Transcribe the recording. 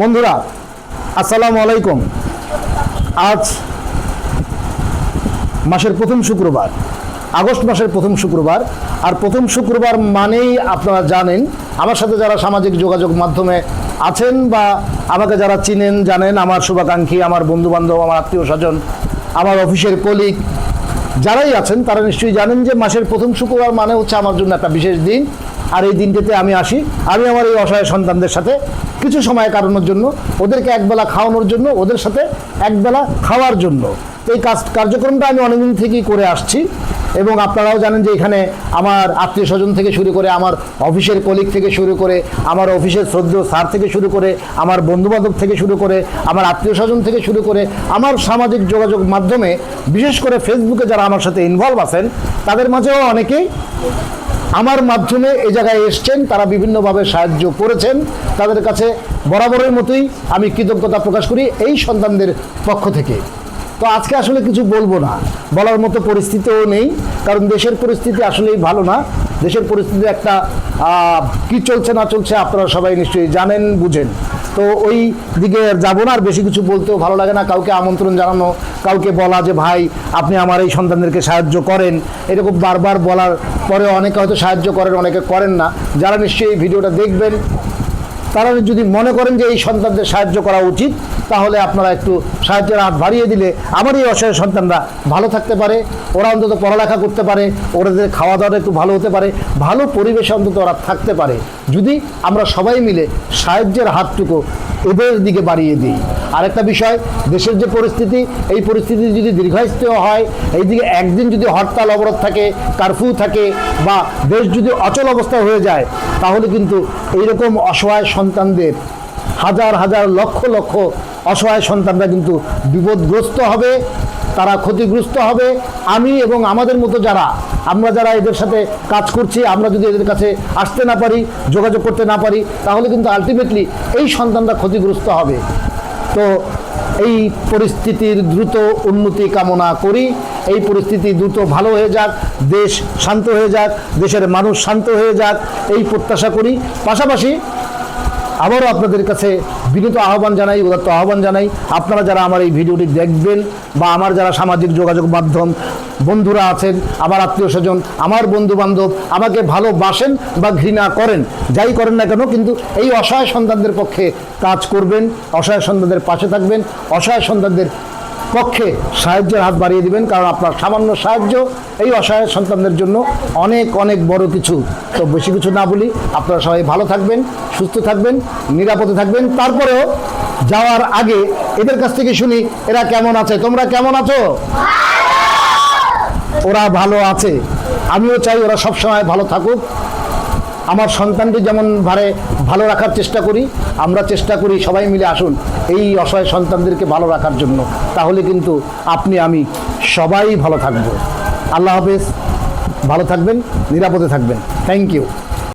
বন্ধুরা, আসসালামু আলাইকুম। আজ মাসের প্রথম শুক্রবার, আগস্ট মাসের প্রথম শুক্রবার, আর প্রথম শুক্রবার মানেই আপনারা জানেন, আমার সাথে যারা সামাজিক যোগাযোগ মাধ্যমে আছেন বা আমাকে যারা চিনেন, জানেন, আমার শুভাকাঙ্ক্ষী, আমার বন্ধুবান্ধব, আমার আত্মীয় স্বজন, আমার অফিসের কলিগ যারাই আছেন, তারা নিশ্চয়ই জানেন যে মাসের প্রথম শুক্রবার মানে হচ্ছে আমার জন্য একটা বিশেষ দিন। আর এই দিনটিতে আমি আসি। আমি আমার এই অসহায় সন্তানদের সাথে কিছু সময় কাটানোর জন্য, ওদেরকে একবেলা খাওয়ানোর জন্য, ওদের সাথে একবেলা খাওয়ার জন্য। এই কাজ কার্যক্রমটা আমি অনেকদিন থেকেই করে আসছি। এবং আপনারাও জানেন যে এখানে আমার আত্মীয় স্বজন থেকে শুরু করে আমার অফিসের কলিগ থেকে শুরু করে, আমার অফিসের শ্রদ্ধেয় স্যার থেকে শুরু করে, আমার বন্ধুবান্ধব থেকে শুরু করে, আমার আত্মীয় স্বজন থেকে শুরু করে, আমার সামাজিক যোগাযোগ মাধ্যমে, বিশেষ করে ফেসবুকে যারা আমার সাথে ইনভলভ আছেন, তাদের মাঝেও অনেকেই আমার মাধ্যমে এ জায়গায় এসছেন, তারা বিভিন্নভাবে সাহায্য করেছেন। তাদের কাছে বরাবরের মতোই আমি কৃতজ্ঞতা প্রকাশ করি এই সন্তানদের পক্ষ থেকে। তো আজকে আসলে কিছু বলব না। বলার মতো পরিস্থিতিও নেই, কারণ দেশের পরিস্থিতি আসলেই ভালো না। দেশের পরিস্থিতি একটা কি চলছে না চলছে আপনারা সবাই নিশ্চয়ই জানেন, বুঝেন। তো ওই দিকে যাব না, আর বেশি কিছু বলতেও ভালো লাগে না। কাউকে আমন্ত্রণ জানানো, কাউকে বলা যে, ভাই, আপনি আমার এই সন্তানদেরকে সাহায্য করেন। এরকম বারবার বলার পরে অনেকে হয়তো সাহায্য করেন, অনেকে করেন না। যারা নিশ্চয়ই এই ভিডিওটা দেখবেন তারা যদি মনে করেন যে এই সন্তানদের সাহায্য করা উচিত, তাহলে আপনারা একটু সাহায্যের হাত বাড়িয়ে দিলে আমার এই অসহায় সন্তানরা ভালো থাকতে পারে, ওরা অন্তত পড়ালেখা করতে পারে, ওদের খাওয়া দাওয়াটা একটু ভালো হতে পারে, ভালো পরিবেশে অন্তত ওরা থাকতে পারে। যদি আমরা সবাই মিলে সাহায্যের হাতটুকু এদের দিকে বাড়িয়ে দিই। আরেকটা বিষয়, দেশের যে পরিস্থিতি, এই পরিস্থিতি যদি দীর্ঘস্থায়ী হয়, এই দিকে একদিন যদি হরতাল অবরোধ থাকে, কারফিউ থাকে, বা দেশ যদি অচল অবস্থা হয়ে যায়, তাহলে কিন্তু এইরকম অসহায় সন্তানদের, হাজার হাজার লক্ষ লক্ষ অসহায় সন্তানরা কিন্তু বিপদগ্রস্ত হবে। তারা ক্ষতিগ্রস্ত হবে। আমি এবং আমাদের মতো যারা, আমরা যারা এদের সাথে কাজ করছি, আমরা যদি এদের কাছে আসতে না পারি, যোগাযোগ করতে না পারি, তাহলে কিন্তু আলটিমেটলি এই সন্তানরা ক্ষতিগ্রস্ত হবে। তো এই পরিস্থিতির দ্রুত উন্নতি কামনা করি। এই পরিস্থিতি দ্রুত ভালো হয়ে যাক, দেশ শান্ত হয়ে যাক, দেশের মানুষ শান্ত হয়ে যাক, এই প্রত্যাশা করি। পাশাপাশি আবারও আপনাদের কাছে বিনীত আহ্বান জানাই, উদাত্ত আহ্বান জানাই। আপনারা যারা আমার এই ভিডিওটি দেখবেন বা আমার যারা সামাজিক যোগাযোগ মাধ্যম বন্ধুরা আছেন, আমার আত্মীয় স্বজন, আমার বন্ধু বান্ধব আমাকে ভালোবাসেন বা ঘৃণা করেন, যাই করেন না কেন, কিন্তু এই অসহায় সন্তানদের পক্ষে কাজ করবেন, অসহায় সন্তানদের পাশে থাকবেন, অসহায় সন্তানদের পক্ষে সাহায্যের হাত বাড়িয়ে দিবেন, কারণ আপনার সামান্য সাহায্য এই অসহায় সন্তানদের জন্য অনেক অনেক বড় কিছু। তো বেশি কিছু না বলি, আপনারা সবাই ভালো থাকবেন, সুস্থ থাকবেন, নিরাপদে থাকবেন। তারপরেও যাওয়ার আগে এদের কাছ থেকে শুনি, এরা কেমন আছে? তোমরা কেমন আছো? ওরা ভালো আছে। আমিও চাই ওরা সবসময় ভালো থাকুক। আমার সন্তানকে যেমন ভারে ভালো রাখার চেষ্টা করি, আমরা চেষ্টা করি সবাই মিলে আসুন এই অসহায় সন্তানদেরকে ভালো রাখার জন্য। তাহলে কিন্তু আপনি, আমি সবাই ভালো থাকব। আল্লাহ হাফেজ, ভালো থাকবেন, নিরাপদে থাকবেন। Thank you